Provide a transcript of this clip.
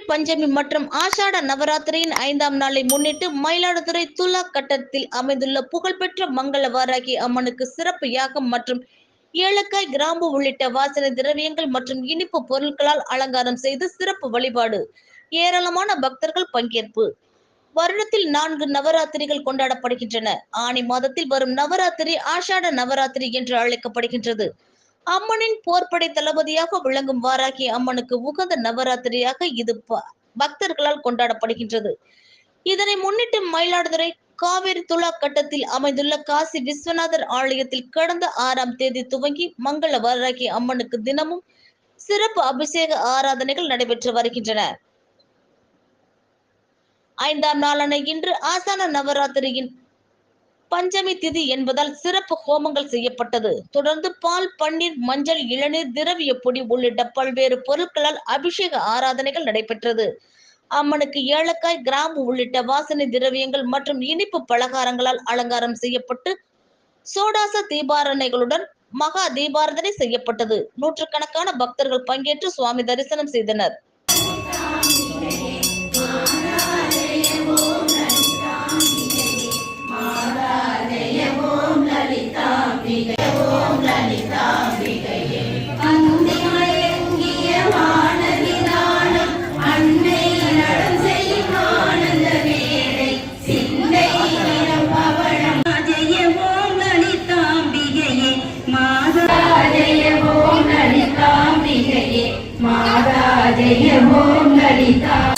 பஞ்சமி மற்றும் ஆஷாட நவராத்திரியின் ஐந்தாம் நாளை முன்னிட்டு மயிலாடுதுறை துலா கட்டத்தில் அமைந்துள்ள புகழ்பெற்ற மங்கள வாராகி அம்மனுக்கு சிறப்பு யாகம் மற்றும் ஏலக்காய் கிராம்பு உள்ளிட்ட வாசனை திரவியங்கள் மற்றும் இனிப்பு பொருட்களால் அலங்காரம் செய்து சிறப்பு வழிபாடு. ஏராளமான பக்தர்கள் பங்கேற்பு. வருடத்தில் நான்கு நவராத்திரிகள் கொண்டாடப்படுகின்றன. ஆணி மாதத்தில் வரும் நவராத்திரி ஆஷாட நவராத்திரி என்று அழைக்கப்படுகின்றது. அம்மனின் போர்ப்படை தளபதியாக விளங்கும் வாராகி அம்மனுக்கு உகந்த நவராத்திரியாக இது ப- பக்தர்களால் கொண்டாடப்படுகின்றது. இதனை முன்னிட்டு மயிலாடுதுறை காவிரி துலா கட்டத்தில் அமைந்துள்ள காசி விஸ்வநாதர் ஆலயத்தில் கடந்த ஆறாம் தேதி துவங்கி மங்கள வாராகி அம்மனுக்கு தினமும் சிறப்பு அபிஷேக ஆராதனைகள் நடைபெற்று வருகின்றன. ஐந்தாம் நாளான இன்று ஆசான நவராத்திரியின் பஞ்சமி திதி என்பதால் சிறப்பு ஹோமங்கள் செய்யப்பட்டது. தொடர்ந்து பால் பன்னீர் மஞ்சள் இளநீர் திரவிய பொடி உள்ளிட்ட பல்வேறு பொருட்களால் அபிஷேக ஆராதனைகள் நடைபெற்றது. அம்மனுக்கு ஏலக்காய் கிராம்பு உள்ளிட்ட வாசனை திரவியங்கள் மற்றும் இனிப்பு பலகாரங்களால் அலங்காரம் செய்யப்பட்டு சோடாச தீபாரணைகளுடன் மகா தீபாரதனை செய்யப்பட்டது. நூற்றுக்கணக்கான பக்தர்கள் பங்கேற்று சுவாமி தரிசனம் செய்தனர். Ayer, Mongalita.